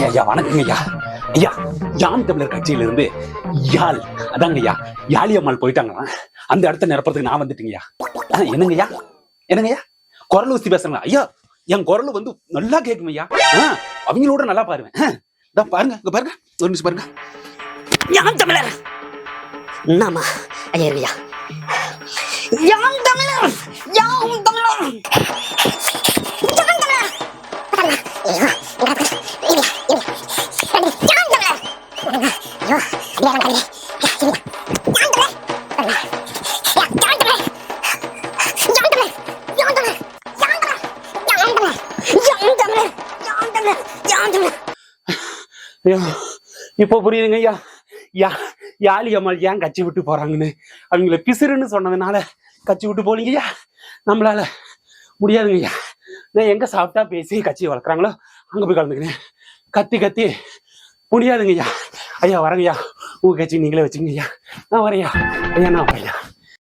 ஐயா ஐயா வணக்கங்க ஐயா. ஐயா யாம் தமிழர் கட்சியில இருந்து யாழ் அதாங்க ஐயா யாழியம்மாள் போயிட்டாங்களாம் அந்த இடத்த நிரப்புறதுக்கு நான் வந்துட்டேங்கய்யா என்னங்க ஐயா? என்னங்க ஐயா? குரல் ஊசி பேசுறேங்களா? ஐயா என் குரல் வந்து நல்லா கேட்கும் ஐயா. அவங்களோட நல்லா பாருவேன். ஆ, பாருங்க இங்க பாருங்க ஒரு நிமிஷம் பாருங்க. யாம் தமிழர்? என்னம்மா ஐயா இருக்கியா யாம் தமிழர்? இப்போ புரியுதுங்க ஐயா. யா யாழி அம்மாள் ஏன் கச்சி விட்டு போறாங்கன்னு? அவங்கள பிசுறுன்னு சொன்னதுனால கச்சி விட்டு போனீங்கய்யா நம்மளால முடியாதுங்க ஐயா. நான் எங்க சாப்பிட்டா பேசி கச்சி வளர்க்குறாங்களோ அங்க போய் கலந்துக்கிறேன். கத்தி கத்தி முடியாதுங்க ஐயா. ஐயா வரங்கய்யா உங்கள் கட்சி நீங்களே வச்சுக்கங்கய்யா நான் வரையா ஐயா. நான் வரையா